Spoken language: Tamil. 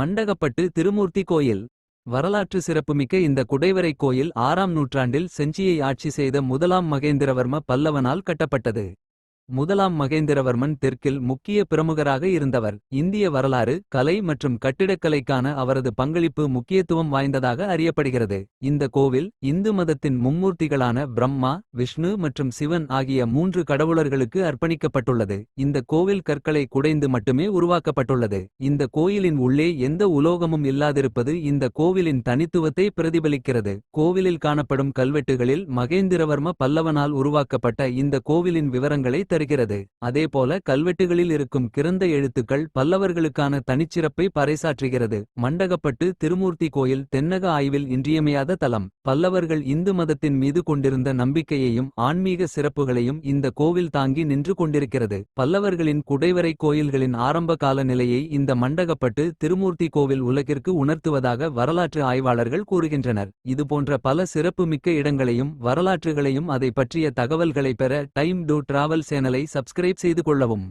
மண்டகப்பட்டு திருமூர்த்தி கோயில் வரலாற்று சிறப்புமிக்க இந்த குடைவரை கோயில் ஆறாம் நூற்றாண்டில் செஞ்சியை ஆட்சி செய்த முதலாம் மகேந்திரவர்ம பல்லவனால் கட்டப்பட்டது. முதலாம் மகேந்திரவர்மன் தெற்கில் முக்கிய பிரமுகராக இருந்தவர். இந்திய வரலாறு கலை மற்றும் கட்டிடக்கலைக்கான அவரது பங்களிப்பு முக்கியத்துவம் வாய்ந்ததாக அறியப்படுகிறது. இந்த கோவில் இந்து மதத்தின் மும்மூர்த்திகளான பிரம்மா விஷ்ணு மற்றும் சிவன் ஆகிய மூன்று கடவுளர்களுக்கு அர்ப்பணிக்கப்பட்டுள்ளது. இந்த கோவில் கற்களை குடைந்து மட்டுமே உருவாக்கப்பட்டுள்ளது. இந்த கோயிலின் உள்ளே எந்த உலோகமும் இல்லாதிருப்பது இந்த கோவிலின் தனித்துவத்தை பிரதிபலிக்கிறது. கோவிலில் காணப்படும் கல்வெட்டுகளில் மகேந்திரவர்ம பல்லவனால் உருவாக்கப்பட்ட இந்த கோவிலின் விவரங்களை தருகிறது. அதேபோல கல்வெட்டுகளில் இருக்கும் கிறந்த எழுத்துக்கள் பல்லவர்களுக்கான தனிச்சிறப்பை பறைசாற்றுகிறது. மண்டகப்பட்டு திருமூர்த்தி கோயில் தென்னக ஆய்வில் இன்றியமையாத தலம். பல்லவர்கள் இந்து மதத்தின் மீது கொண்டிருந்த நம்பிக்கையையும். ஆன்மீக சிறப்புகளையும் இந்த கோவில் தாங்கி நின்று கொண்டிருக்கிறது. பல்லவர்களின் குடைவரை கோயில்களின் ஆரம்ப கால நிலையை இந்த மண்டகப்பட்டு திருமூர்த்தி கோவில் உலகிற்கு உணர்த்துவதாக வரலாற்று ஆய்வாளர்கள் கூறுகின்றனர். இதுபோன்ற பல சிறப்பு மிக்க இடங்களையும் வரலாற்றுகளையும் அதை பற்றிய தகவல்களை பெற டைம் டு டிராவல் சேனல் சேனலை சப்ஸ்கிரைப் செய்து கொள்ளவும்.